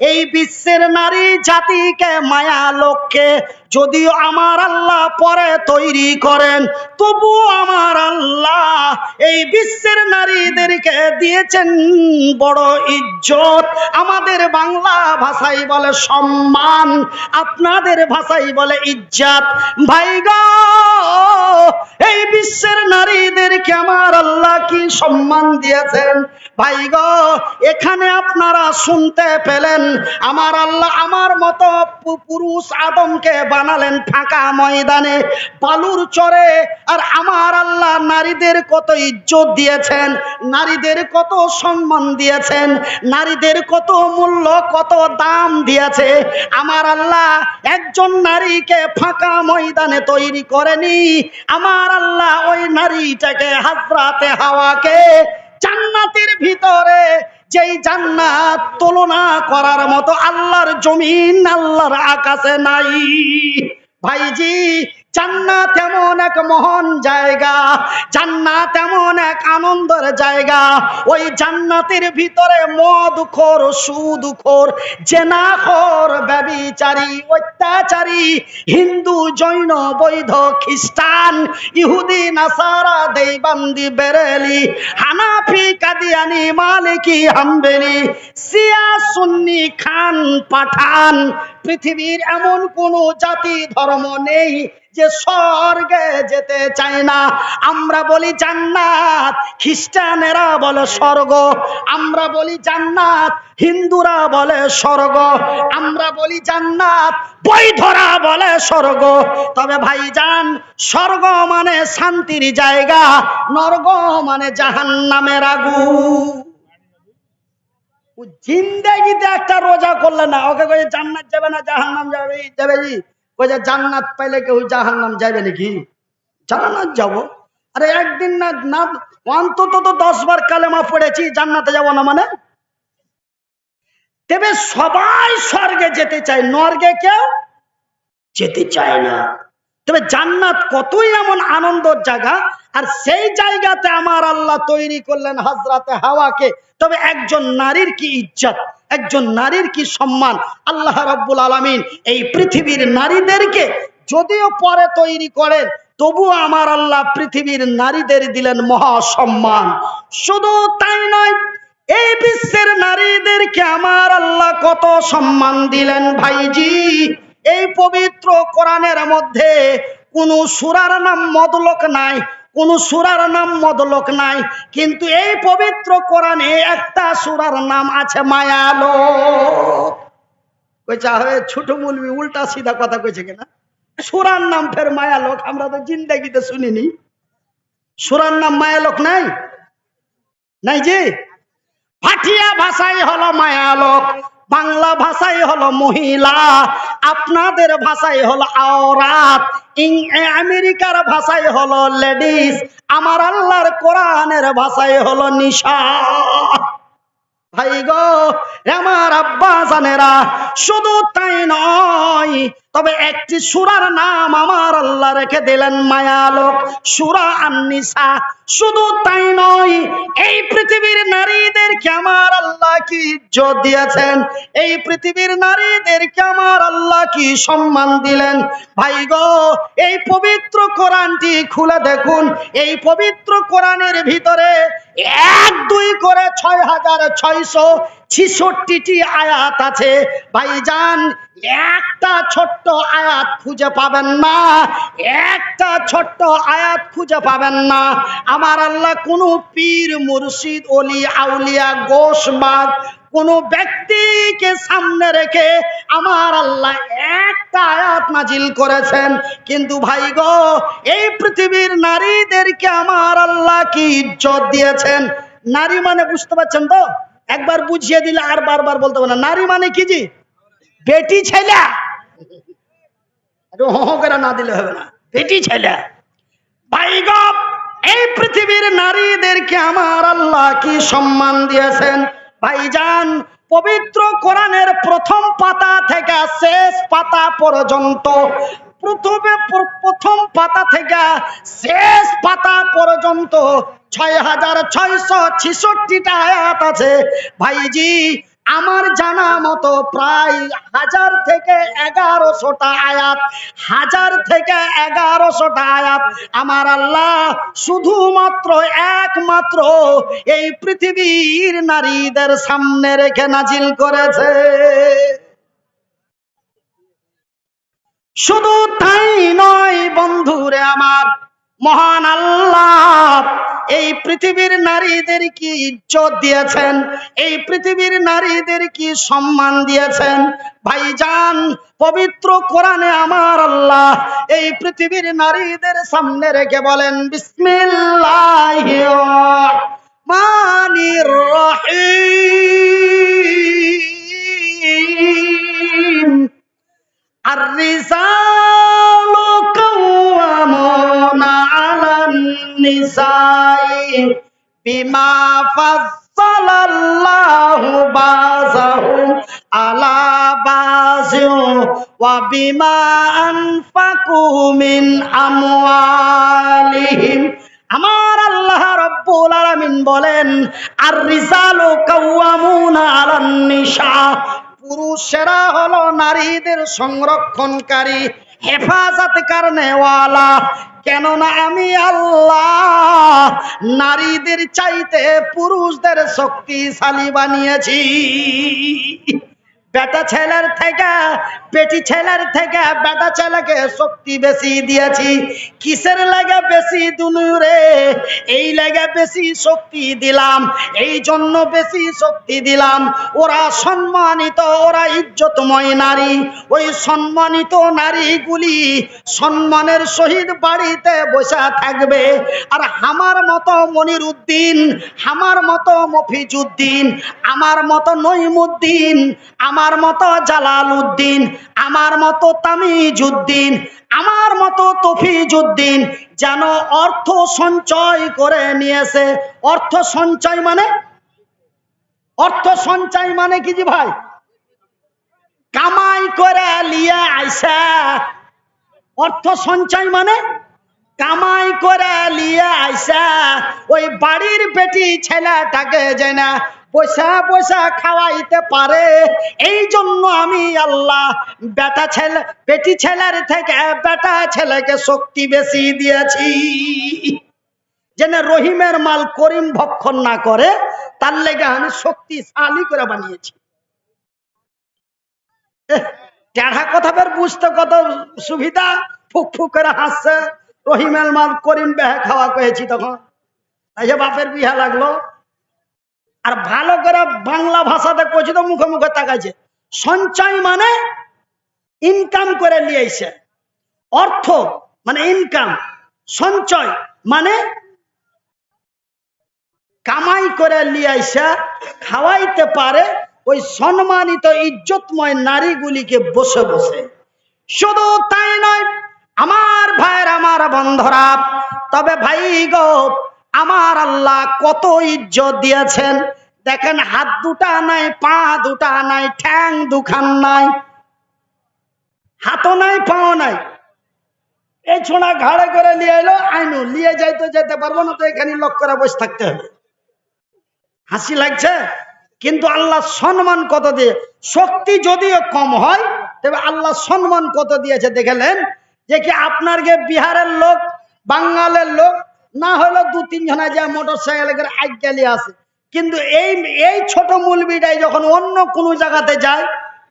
এই বিশ্বের নারী জাতিকে মায়া লোককে যদিও আমার আল্লাহ পরে তৈরি করেন, তবু আমার আল্লাহ এই বিশ্বের নারীদেরকে দিয়েছেন বড় ইজ্জত। আমাদের বাংলা ভাষায় বলে সম্মান, আপনাদের ভাষায় বলে ইজ্জাত। ভাই গো, এই বিশ্বের নারীদেরকে আমার আল্লাহ কি সম্মান দিয়েছেন? ভাই এখানে আপনারা শুনতে পেলেন, আমার আল্লাহ আমার মতো পুরুষ আদমকে বানালেন ফাঁকা ময়দানে, বালুর চরে। আর আমার আল্লাহ নারীদের কত ইজ্জত দিয়েছেন, নারীদের কত সম্মান দিয়েছেন, নারীদের কত মূল্য, কত দাম দিয়েছে। আমার আল্লাহ একজন নারীকে ফাঁকা ময়দানে তৈরি করেনি। আমার আল্লাহ ওই নারীটাকে হাজরাতে হাওয়াকে জান্নাতের ভিতরে যেই জান্নাত তুলনা করার মতো আল্লাহর জমিন আল্লাহর আকাশে নাই। ভাইজি জান্নাত এমন এক মহান জায়গা, জান্নাত এমন এক আনন্দের জায়গা। ওই জান্নাতের ভিতরে মদখোর সুদখোর জেনাখোর, ব্যবিচারী, অত্যাচারী, হিন্দু, জৈন, বৈধ, খ্রিস্টান, ইহুদি, নাসারা দেইবান্দি বেরেলি, হানাফি, কাদিয়ানি, মালিকি, হাম্বেলি সিয়া সুন্নি, খান, পাঠান। পৃথিবীর এমন কোন জাতি, ধর্ম নেই যে স্বর্গে যেতে চায় না। আমরা বলি জান্নাত, খ্রিস্টানেরা বলে স্বর্গ। আমরা বলি জান্নাত, হিন্দুরা বলে স্বর্গ। আমরা বলি জান্নাত, বৈধরা বলে স্বর্গ। তবে ভাই যান স্বর্গ মানে শান্তির জায়গা, নর্গ মানে জাহান্নামের আগুন। ও জিন্দেগিতে একটা রোজা করলে না, ওকে জান্নাত যাবে না, জাহান্নাম যাবে যাবে কয়ে যে জান্নাত পাইলে কেউ জাহান্নাম যাবে নাকি? জান্নাত যাব। আরে একদিন না না, অন্তত তো দশ বার কালেমা পড়েছি, জান্নাতে যাব না মানে? তবে সবাই স্বর্গে যেতে চায়, নর্গে কেউ যেতে চায় না। তবে জান্নাত কতই এমন আনন্দের জায়গা আর সেই জায়গাতে আমার আল্লাহ তৈরি করলেন হাজরাতে হাওয়াকে। তবে একজন নারীর কি ইজ্জত? একজন নারীর কি সম্মান? আল্লাহ রব্বুল আলমিন এই পৃথিবীর নারীদেরকে যদিও পরে তৈরি করেন, তবুও আমার আল্লাহ পৃথিবীর নারীদের দিলেন মহা সম্মান শুধু তাই নয়, এই বিশ্বের নারীদেরকে আমার আল্লাহ কত সম্মান দিলেন ভাইজি? এই পবিত্র কোরআনের মধ্যে কোন সুরার নাম মদলক নাই। কোন সুরার নাম মদলক নাই, কিন্তু এই পবিত্র কোরআনে একটা সুরার নাম আছে মায়ালো ছোট মুলবি, উল্টা সিধা কথা কইছে কিনা? সুরার নাম ফের মায়ালোক, আমরা তো জিন্দাগিতে শুনিনি। সুরার নাম মায়ালোক নাই? নাই জি ভাটিয়া ভাষাই হলো মায়ালোক, বাংলা ভাষাই হলো মহিলা, আপনাদের ভাষাই হলো আওরাত আমেরিকার ভাষাই হলো লেডিস, আমার আল্লাহর কোরআনের ভাষায় হলো নিশা। ভাই গো আমার আব্বা জানেরা, শুধু তাই নয় তবে একটি সুরার নাম আমার আল্লাহ রেখে দিলেন মায়ালোক। সুরা আন্নিসা। শুধু তাই নয়, এই পৃথিবীর নারীদেরকে আমার আল্লাহ কি ইজ্জত দিয়েছেন? এই পৃথিবীর নারীদেরকে আমার আল্লাহ কি সম্মান দিলেন? ভাই গো, এই পবিত্র কোরআনটি খুলে দেখুন। এই পবিত্র কোরআনের ভিতরে এক, দুই করে ছয় হাজার ছয়শো ছিষট্টিটি আয়াত আছে। ভাইজান একটা ছোট্ট আয়াত খুঁজে পাবেন না, একটা ছোট্ট আয়াত খুঁজে পাবেন না। আমার আল্লাহ কোন পীর, মুর্শিদ অলি আউলিয়া গোসবাদ কোন ব্যক্তিকে সামনে রেখে আমার আল্লাহ একটা আয়াত নাজিল করেছেন। কিন্তু ভাই গো, এই পৃথিবীর নারীদেরকে আমার আল্লাহ কি ইজ্জত দিয়েছেন? নারী মানে বুঝতে পারছেন তো? একবার বুঝিয়ে দিলে আর বারবার বলতে না। নারী মানে কি জি? বেটি ছেলে। করে না দিলে হবে না। বেটি ছেলে। এই পৃথিবীর নারীদেরকে আমার আল্লাহ কি সম্মান দিয়েছেন? ভাইজান পবিত্র কোরআনের প্রথম পাতা থেকে শেষ পাতা পর্যন্ত প্রথমে প্রথম পাতা থেকে শেষ পাতা পর্যন্ত ছয় হাজার ছয়শো ছিষট্টিটা আয়াত আছে। ভাইজি আমার জানা মতো প্রায় হাজার থেকে এগারোশোটা আয়াত, হাজার থেকে এগারোশোটা আয়াত আমার আল্লাহ শুধুমাত্র একমাত্র এই পৃথিবীর নারীদের সামনে রেখে নাজিল করেছে। শুধু তাই নয় বন্ধুরে আমার মহান আল্লাহ, এই পৃথিবীর নারীদের কি ইজ্জত দিয়েছেন? এই পৃথিবীর নারীদের কি সম্মান দিয়েছেন? ভাইজান, পবিত্র কোরআনে আমার আল্লাহ, এই পৃথিবীর নারীদের সামনে রেখে বলেন, বিসমিল্লাহ মানির রহিম। আর রিসালু কাওয়ামুন النساء بما فضل الله بعضهم على بعض وبما أنفقوا من أموالهم আমার আল্লাহ রব্বুল আলামিন বলেন আর রিজালু কাওয়ামুনা আলান নিসা পুরুষেরা হলো নারীদের সংরক্ষণকারী হেফাজত কারণেওয়ালা কেননা আমি আল্লাহ নারীদের চাইতে পুরুষদের শক্তিশালী বানিয়েছি। বেটা ছেলের থেকে পেটি ছেলের থেকে বেটা ছেলেকে শক্তি বেশি দিয়েছি। কিসের লাগে বেশি দুনুরে এই লাগে বেশি শক্তি দিলাম, এই জন্য বেশি শক্তি দিলাম। ওরা সম্মানিত, ওরা ইজ্জতময় নারী। ওই সম্মানিত নারীগুলি সম্মানের সহিত বাড়িতে বসে থাকবে। আর আমার মতো মনির উদ্দিন আমার মতো মফিজুদ্দিন, আমার মতো নইমুদ্দিন আমার মতো জালাল উদ্দিন আমার মতো তামিজুদ্দিন আমার মতো তফিজুদ্দিন যেন অর্থ সঞ্চয় করে নিয়েছে। অর্থ সঞ্চয় মানে? অর্থ সঞ্চয় মানে কি জি ভাই? কামাই করে লিয়ে আইসা অর্থ সঞ্চয় মানে? কামাই করে লিয়ে আইসা ওই বাড়ির বেটি ছেলেটাকে যে পয়সা পয়সা খাওয়াইতে পারে। এই জন্য আমি আল্লাহ বেটা ছেলে, বেটি ছেলের থেকে বেটা ছেলেকে শক্তি বেশি দিয়েছি। যেন রহিমের মাল করিম ভক্ষণ না করে, তার লেগে আমি শক্তিশালী করে বানিয়েছি। টেढ़া কথা বের বুঝতে কত সুবিধা? ফুক ফুক করে হাসছে। রহিমের মাল করিম বেহে খাওয়া কয়েছি তখন। যে বাপের বিহা লাগল। আর ভালো করে বাংলা ভাষাতে কইছি তো মুখে মুখে তাকাইছে। সঞ্চয় মানে ইনকাম করে লিয়েছে অর্থ মানে ইনকাম সঞ্চয় মানে কামাই করে লিয়াইসা খাওয়াইতে পারে ওই সম্মানিত ইজ্জতময় নারীগুলিকে বসে বসে। শুধু তাই নয়, আমার ভাইয়ের, আমার বন্ধরা, তবে ভাই গো, আমার আল্লাহ কত ইজ্জত দিয়েছেন। দেখেন হাত দুটা নাই, পা দুটা নাই, ঠ্যাং দুখান নাই। হাতও নাই, পাও নাই। এই ছোঁড়া ঘাড়ে করে নিয়ে এলো, আইনু, নিয়ে যাইতে যেতে পারব না তো এখানে লক করে বসে থাকতে হবে। হাসি লাগছে? কিন্তু আল্লাহ সম্মান কত দিয়ে শক্তি যদিও কম হয়, তবে আল্লাহ সম্মান কত দিয়েছে দেখলেন? যে কি আপনার গে বিহারের লোক বাঙ্গালের লোক, না হলো দু তিন জনা যা মোটর সাইকেল করে আজ্ঞালি আসে কিন্তু এই এই ছোট মুলবিটাই যখন অন্য কোনো জায়গাতে যায়,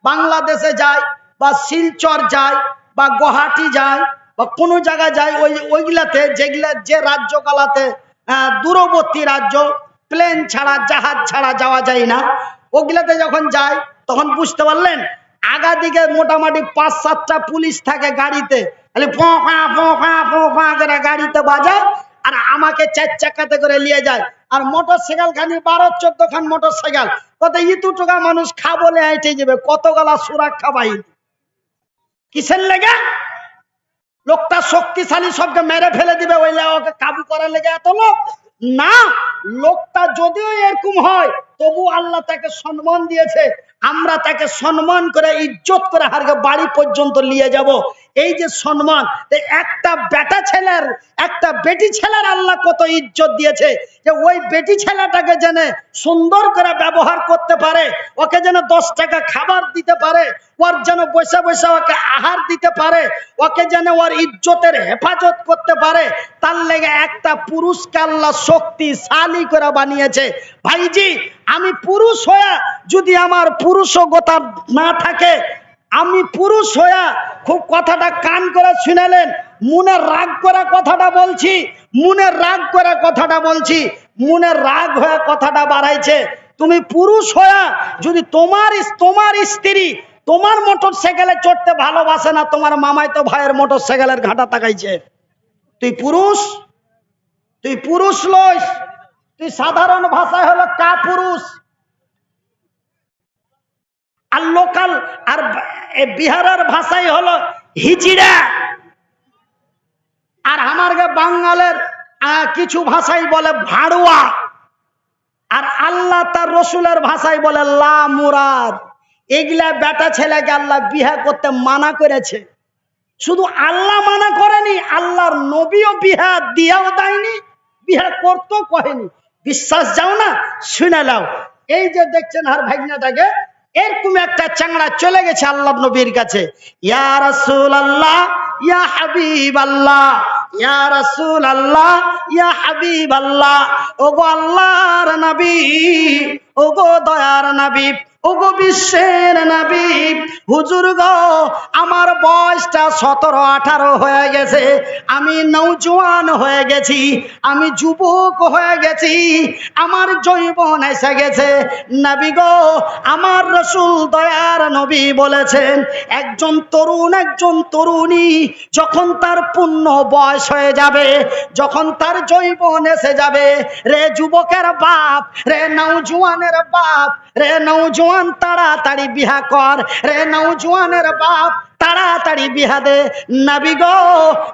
বাংলাদেশে যায়, বা শিলচর যায়, বা গুয়াহাটি যায়, বা কোনো জায়গায় যায়, ওই, ওইগুলাতে যেগুলা, যে রাজ্যকালাতে দূরবর্তী রাজ্য প্লেন ছাড়া, জাহাজ ছাড়া যাওয়া যায় না, ওগুলাতে যখন যায়, তখন বুঝতে পারলেন, আগা দিকে মোটামুটি পাঁচ, সাতটা পুলিশ থাকে গাড়িতে ফোঁ, ফাঁ ফোঁ, ফাঁ করে গাড়িতে বাজায় আর আমাকে চার চাকাতে করে নিয়ে যায়। আর মোটর সাইকেল খানি, বারো, চোদ্দ খান মোটর সাইকেল। কত ইতু টাকা মানুষ খা বলে আইটে যাবে কত গলা সুরাক্ষা বাহিনী কিসের লেগে? লোকটা শক্তিশালী, সবকে মেরে ফেলে দিবে ওই ওকে কাবু করার লেগে এত লোক? না, লোকটা যদিও এরকম হয়, তবু আল্লাহ তাকে সম্মান দিয়েছে। আমরা তাকে সম্মান করে ইজ্জত করে হারকে বাড়ি পর্যন্ত নিয়ে যাব। এই যে সম্মান একটা বেটা ছেলের, একটা বেটি ছেলের আল্লাহ কত ইজ্জত দিয়েছে যে ওই বেটি ছেলেটাকে যেন সুন্দর করে ব্যবহার করতে পারে, ওকে যেন দশ টাকা খাবার দিতে পারে, ওর যেন বসে বসে ওকে আহার দিতে পারে, ওকে যেন ওর ইজ্জতের হেফাজত করতে পারে, তার লেগে একটা পুরুষকে আল্লাহ শক্তিশালী করে বানিয়েছে। ভাইজি, আমি পুরুষ হয়ে যদি আমার পুরুষগতা না থাকে আমি পুরুষ হয়ে খুব কথাটা কান করে শুনেলেন, মনে রাগ করে কথাটা বলছি, মনে রাগ করে কথাটা বলছি, মনে রাগ হয়ে কথাটা বাড়াইছে। তুমি পুরুষ হয়ে যদি তোমার তোমার স্ত্রী তোমার মোটর সাইকেলে চড়তে ভালোবাসে না, তোমার মামাই তো ভাইয়ের মোটর সাইকেলের ঘাটা তাকাইছে। তুই পুরুষ? তুই পুরুষ লইস। তুই সাধারণ ভাষায় হলো কা পুরুষ। আর লোকাল আর বিহারের ভাষাই হলো হিজিড়া আর আমার বাঙালের কিছু ভাষাই বলে ভাড়ুয়া। আর আল্লাহ তার রসুলের ভাষায় বলে লা মুরাদ। এগুলা বেটা ছেলেকে আল্লাহ বিহা করতে মানা করেছে। শুধু আল্লাহ মানা করেনি, আল্লাহর নবীও বিহা দিয়াও দেয়নি, বিহা করতেও কহেনি। বিশ্বাস যাও না, শুনে নাও। এই যে দেখছেন আর ভাগনাটাকে এরকম একটা চ্যাংড়া চলে গেছে আল্লাহ নবীর কাছে। ইয়া রাসূল আল্লাহ ইয়া হাবিব আল্লাহ ইয়া রাসূল আল্লাহ ইয়া হাবিব আল্লাহ ওগো আল্লাহর নবী, ওগো দয়ার নবী ওগো বিশ্বের হুজুর গো, আমার বয়সটা সতেরো, আঠারো হয়ে গেছে। আমি নৌজওয়ান হয়ে গেছি, আমি যুবক হয়ে গেছি, আমার জৈবন এসে গেছে। নবী গো, আমার রসুল দয়ার নবী বলেছেন, একজন তরুণ, একজন তরুণী যখন তার পূর্ণ বয়স হয়ে যাবে, যখন তার জৈবন এসে যাবে, রে যুবকের বাপ, রে নৌজওয়ানের বাপ, রে নৌজওয়ান তাড়াতাড়ি বিহা কর। রে নৌজওয়ানের বাপ, তাড়াতাড়ি বিহা দে। নাবি গো,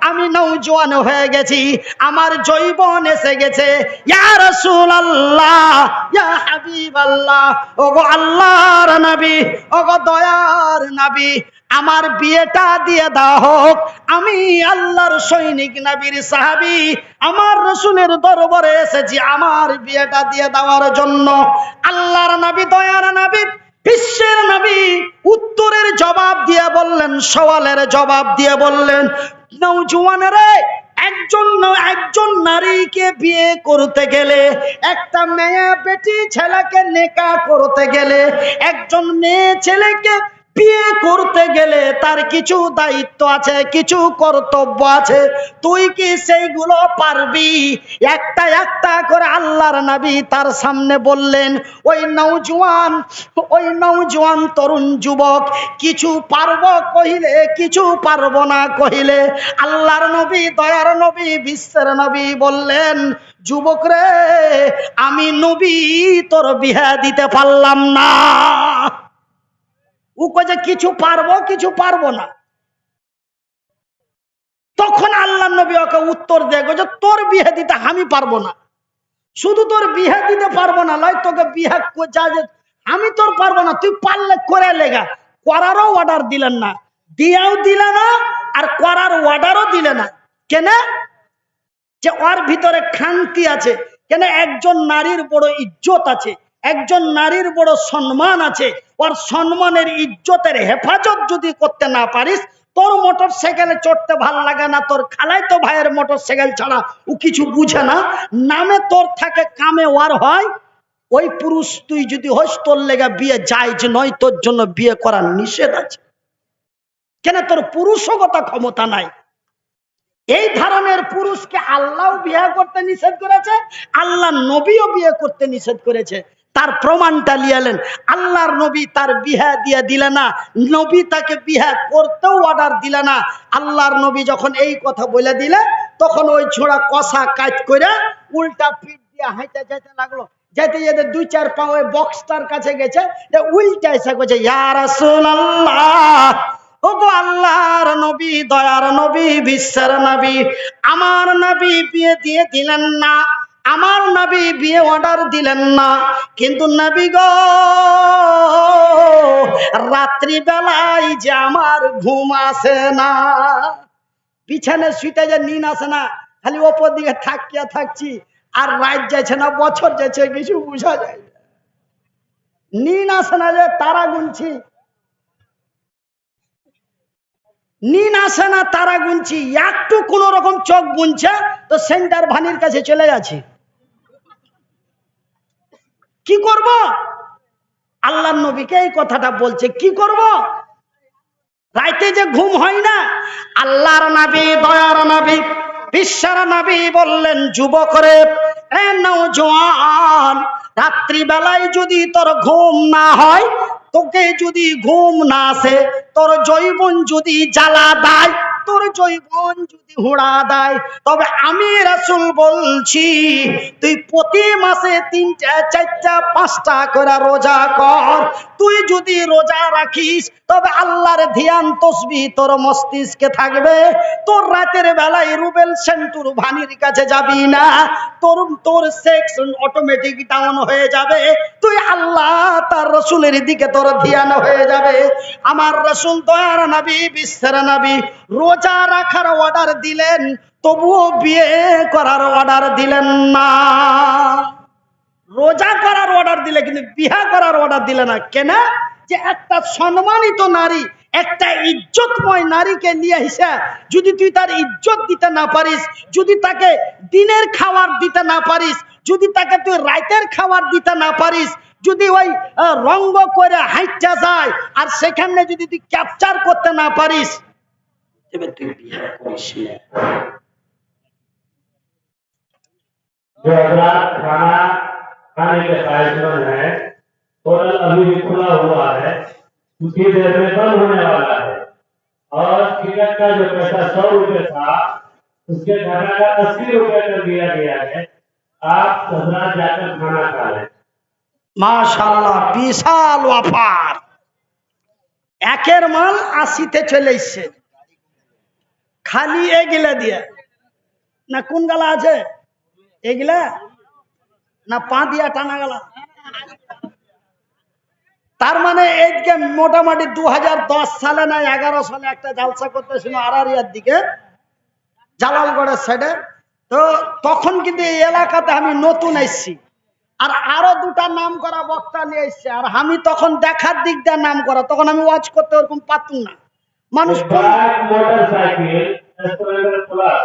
আমি নৌজোয়ান হয়ে গেছি, আমার জৈবন এসে গেছে। ইয়ার ইয়া আল্লাহ ইয়া হাবিবাল্লাহ, ওগো আল্লাহর নাবি, ওগো দয়ার নবী আমার বিয়েটা দিয়ে দাও হোক। আমি আল্লাহর সৈনিক, নাবির সাহাবি, আমার রসুলের দরবারে এসেছি আমার বিয়েটা দিয়ে দেওয়ার জন্য। আল্লাহর নবী, দয়ার নবী, বিশ্বের নবী উত্তরের জবাব দিয়ে বললেন, সওয়ালের জবাব দিয়ে বললেন নৌজওয়ানেরে একজন একজন নারীকে বিয়ে করতে গেলে, একটা মেয়ে, বেটি, ছেলেকে নেকা করতে গেলে, একজন মেয়ে, ছেলেকে বিয়ে করতে গেলে তার কিছু দায়িত্ব আছে, কিছু কর্তব্য আছে। তুই কি সেইগুলো পারবি? একটা একটা করে আল্লাহর নবী তার সামনে বললেন, ওই নৌজওয়ান ওই নৌজওয়ান তরুণ যুবক, কিছু পারব কহিলে, কিছু পারব না কহিলে? আল্লাহর নবী, দয়ার নবী, বিশ্বের নবী বললেন, যুবক রে, আমি নবী, তোর বিহা দিতে পারলাম না। ও যে কিছু পারব কিছু পারব না। তখন আল্লাহ নবী ওকে উত্তর দেয় যে তোর বিয়ে দিতে আমি পারব না। শুধু তোর বিয়ে দিতে পারব না, লয় তোকে বিয়ে আমি তোর পারব না, তুই পারলে করে লেগা। করারও অর্ডার দিলেন না। দিয়াও দিলে না, আর করার অর্ডারও দিলে না। কেন? যে ওর ভিতরে খান্তি আছে। কেন? একজন নারীর বড় ইজ্জত আছে, একজন নারীর বড় সম্মান আছে। ওর সম্মানের ইজ্জতের হেফাজত যদি করতে না পারিস, তোর মোটর সাইকেলে চড়তে ভালো লাগে না, তোর খালাই তো ভাইয়ের মোটর সাইকেল ছাড়া ও কিছু বুঝে না। নামে তোর থাকে কামে ওয়ার হয়। ওই পুরুষ তুই যদি হস, তোর লেগে বিয়ে যায় যে নয়, তোর জন্য বিয়ে করার নিষেধ আছে। কেন তোর পুরুষগতা ক্ষমতা নাই? এই ধরনের পুরুষকে আল্লাহ বিয়ে করতে নিষেধ করেছে, আল্লাহ নবীও বিয়ে করতে নিষেধ করেছে। তার প্রমাণটা লিয়ালেন আল্লাহর নবী তার বিহা দিয়ে দিলে না, নবী তাকে বিহা করতেও অর্ডার দিলে না। আল্লাহর নবী যখন এই কথা বলে দিলে, তখন ওই ছোড়া কষা কাজ করে উল্টা পিঠ দিয়ে হাইতে যেতে লাগল। যেতে যেতে দুই চার পা ওই বক্সটার কাছে গেছে উল্টা এসে ওগো আল্লাহর নবী, দয়ার নবী, বিশ্বের নবী, আমার নবী বিয়ে দিয়ে দিলেন না। আমার নবী বিয়ে অর্ডার দিলেন না। কিন্তু নবী গো রাত্রি বেলায় যে আমার ঘুম আসে না পিছনে শুইতে যে নিন আসে না, খালি ওপর দিকে থাকিয়া থাকছি, আর রাত যাচ্ছে না, বছর যাচ্ছে কিছু বোঝা যায়। নিন আসে না যে তারা গুনছি। নিন আসে না তারা গুনছি, একটু কোন রকম চোখ গুনছে তো সেন্টার ভানির কাছে চলে যাচ্ছে। কি করব? আল্লাহ নবীকে এই কথাটা বলছে, কি করব? রাইতে যে ঘুম হয় না, আল্লাহর নবী, দয়ার নবী, বিশ্বের নবী বললেন যুবকরে এ নওজোয়ান রাত্রিবেলায় যদি তোর ঘুম না হয়, তোকে যদি ঘুম না আসে, তোর জৈবন যদি জ্বালা দেয় তোর জৈবন যদি হুড়া দেয়, তবে আমি রাসুল বলছি, তুই প্রতি মাসে তিনটা, চারটা, পাঁচটা করে রোজা কর। তুই যদি রোজা রাখিস, তবে আল্লাহর ধ্যান, তসবি তোর মস্তিষ্কে থাকবে। তোর রাতের বেলায় রুবেল সেন্টুর ভানির কাছে যাবি না। তোর তোর সেক্স অটোমেটিক ডাউন হয়ে যাবে। তুই আল্লাহ তার রসুলের দিকে তোর ধ্যান হয়ে যাবে। আমার রসুল দয়ার নবী, বিশ্বের নবী, রোজা রাখার অর্ডার দিলেন, তবুও বিয়ে করার অর্ডার দিলেন না। রোজা করার অর্ডার দিলে, কিন্তু বিহা করার অর্ডার দিলে না। কেন? যে একটা সম্মানিত নারী, একটা ইজ্জতময় নারীকে নিয়ে হিসা যদি তুই তার ইজ্জত দিতে না পারিস, যদি তাকে দিনের খাবার দিতে না পারিস, যদি তাকে তুই রাইতের খাবার দিতে না পারিস, যদি ওই রঙ্গ করে হাইটা যায়, আর সেখানে যদি তুই ক্যাপচার করতে না পারিস তুই করিস না। खाना खाने के ख्वाहिशमंद है होटल अभी भी खुला हुआ है कुछ ही देर में बंद होने वाला है और टिकट का जो पैसा सौ रुपये था उसके घटाकर अस्सी रुपये कर दिया गया है आप हजरात जाकर खाना खा लें মাশাল্লাহ বিশাল অফার একের মাল আশিতে চলে এসছে খালি এগুলা দিয়ে না কোন গালা আছে এগুলা না পা দিয়া টানা গেলা তার মানে এইদিকে মোটামুটি দু সালে না এগারো সালে একটা জালসা করতেছিল আরারিয়ার দিকে জালালগড়ের সাইডে তো তখন কিন্তু এই এলাকাতে আমি নতুন এসছি আর আরো দুটা নাম করা বক্তা নিয়ে এসছে আর আমি তখন দেখার দিক দিয়ে নাম করা তখন আমি ওয়াচ করতে ওরকম পারতুম না মানুষ কোন- बाइक मोटरसाइकिल स्प्लेंडर प्लस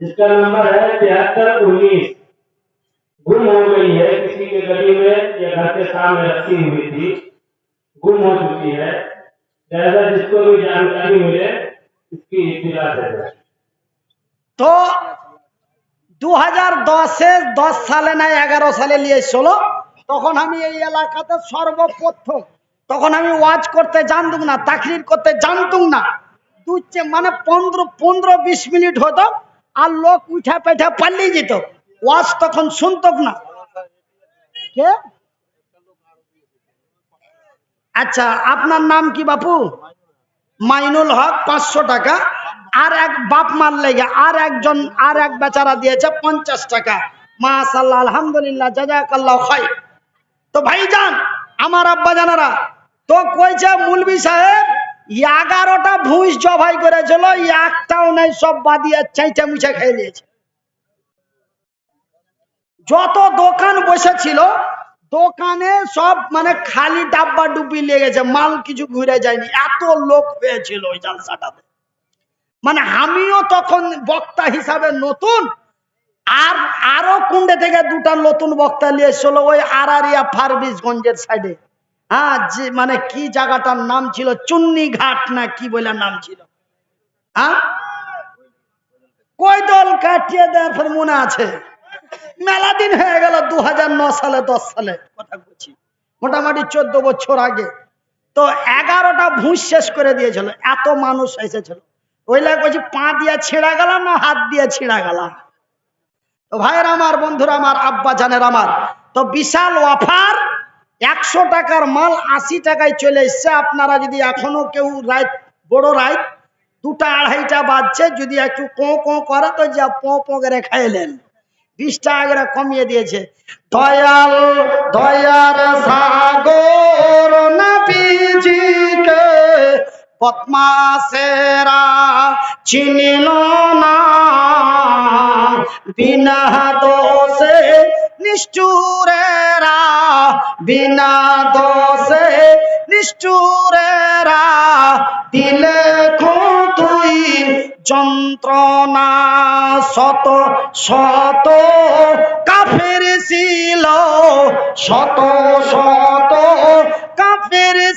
जिसका नंबर है तिहत्तर उन्नीस गुम हो गई है किसी के गली में या घर के सामने रखी हुई थी गुम हो चुकी है जैसा जिसको भी जानकारी मिले इसकी इतला दे दें। তো দু হাজার দশে দশ সালে না এগারো সালে নিয়ে এসছিল তখন আমি এই এলাকাতে সর্বপ্রথম তখন আমি ওয়াজ করতে জানতুম না তাকরির করতে জানতুম না দু চে- মানে পনেরো পনেরো বিশ মিনিট হতো আর লোক উঠা পেঠা পালিয়ে যেত ওয়াজ তখন শুনতক না। আচ্ছা আপনার নাম কি বাপু? মাইনুল হক, পাঁচশো টাকা। আর এক বাপ মার লেগে আর একজন, আর এক বেচারা দিয়েছে পঞ্চাশ টাকা। মাশাল্লাহ আলহামদুলিল্লাহ, জাজাকাল্লাহ খাই তো ভাইজান, আমার আব্বা জানারা, তো কইছে মুলবি সাহেব এগারোটা ভুঁস জবাই করেছিল একটাও নেই, সব বাদিয়ে চাইটা মুছে খেয়ে নিয়েছে যত দোকান বসেছিল, দোকানে সব মানে খালি ডাব্বা ডুবি লেগেছে, মাল কিছু ঘুরে যায়নি। এত লোক হয়েছিল ওই জালসাটাতে। মানে আমিও তখন বক্তা হিসাবে নতুন, আর আরও কুন্ডে থেকে দুটা নতুন বক্তা নিয়ে এসেছিল ওই আরারিয়া ফারবিসগঞ্জের সাইডে হ্যাঁ যে মানে কি জায়গাটার নাম ছিল? চুন্নি ঘাট না কি বলে নাম ছিল? হ্যাঁ? কই দল কাটিয়ে দেওয়ার মনে আছে? মেলা দিন হয়ে গেল দু সালে, দশ সালে, কথা বলছি। মোটামুটি চোদ্দ বছর আগে। তো এগারোটা ভুঁস শেষ করে দিয়েছিল, এত মানুষ এসেছিল। ওই লাগে বলছি পা দিয়ে ছিঁড়া গেল না হাত দিয়ে ছিঁড়া গেল তো ভাইয়ের আমার, বন্ধুরা আমার, আব্বা জানের আমার, তো বিশাল অফার, একশো টাকার মাল আশি টাকায় চলে এসছে। আপনারা যদি এখনও কেউ রাইত, বড় রাইত, দুটা আড়াইটা বাজছে, যদি একটু কোঁ কোঁ করে, তো যা পো পো করে খাইলেন। বিশ টাকা করে কমিয়ে দিয়েছে। দয়াল দয়ার সাগর পদ্মা বদমাসেরা চিনিল না। বিনা দোষে নিষ্ঠুরেরা বিনা দোষে নিষ্ঠুরেরা দিলে তুই যন্ত্রণা শত শত কাফের ছিল শত শত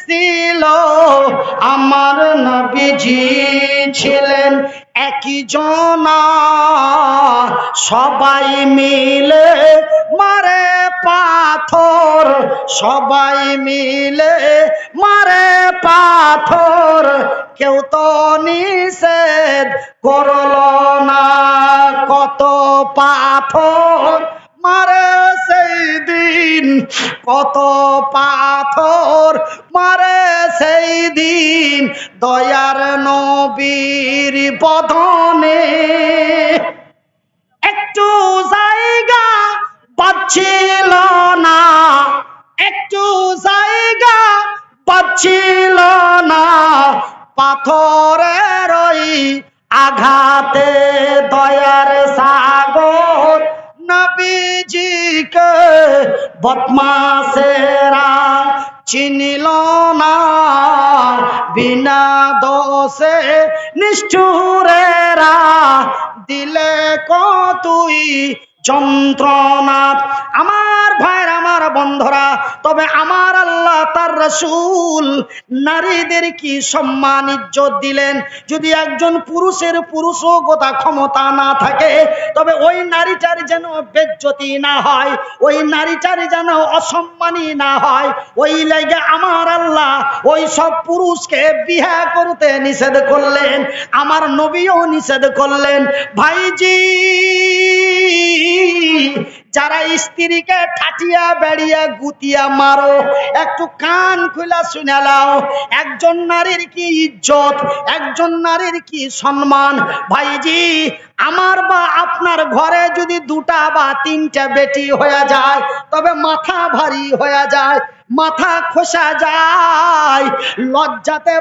ছিল, আমার নবীজি ছিলেন একই জনা। সবাই মিলে মারে পাথর, সবাই মিলে মারে পাথর। কেউ তো নিষেধ করল না, কত পাথর মারে সেই দিন কত পাথর মারে সেই দিন দয়ার নবীর বদনে। একটু জায়গা পাচ্ছিল না, একটু জায়গা পাচ্ছিল না পাথরের বদমাসেরা চিনিল না বিনা দোষে নিষ্ঠুরেরা দিলে কতুই যন্ত্রণা আমার ভাইয়ের, আমার বন্ধরা, তবে আমার আল্লাহ তার রসুল নারীদের কি সম্মান, ইজ্জত দিলেন? যদি একজন পুরুষের পুরুষ পুরুষগতা ক্ষমতা না থাকে, তবে ওই নারীটার যেন বেজ্জতি না হয়, ওই নারীটার যেন অসম্মানী না হয়, ওই লেগে আমার আল্লাহ ওই সব পুরুষকে বিহা করতে নিষেধ করলেন, আমার নবীও নিষেধ করলেন। ভাইজি যারা স্ত্রীকে ঠাটিয়া বেড়িয়া গুতিয়া মারো, একটু কান খুলা শুনে লাও একজন নারীর কি ইজ্জত, একজন নারীর কি সম্মান? ভাইজি, আমার বা আপনার ঘরে যদি দুটা বা তিনটা বেটি হয়ে যায়, তবে মাথা ভারী হয়ে যায়, মাথা খোসা যায়, লজ্জাতে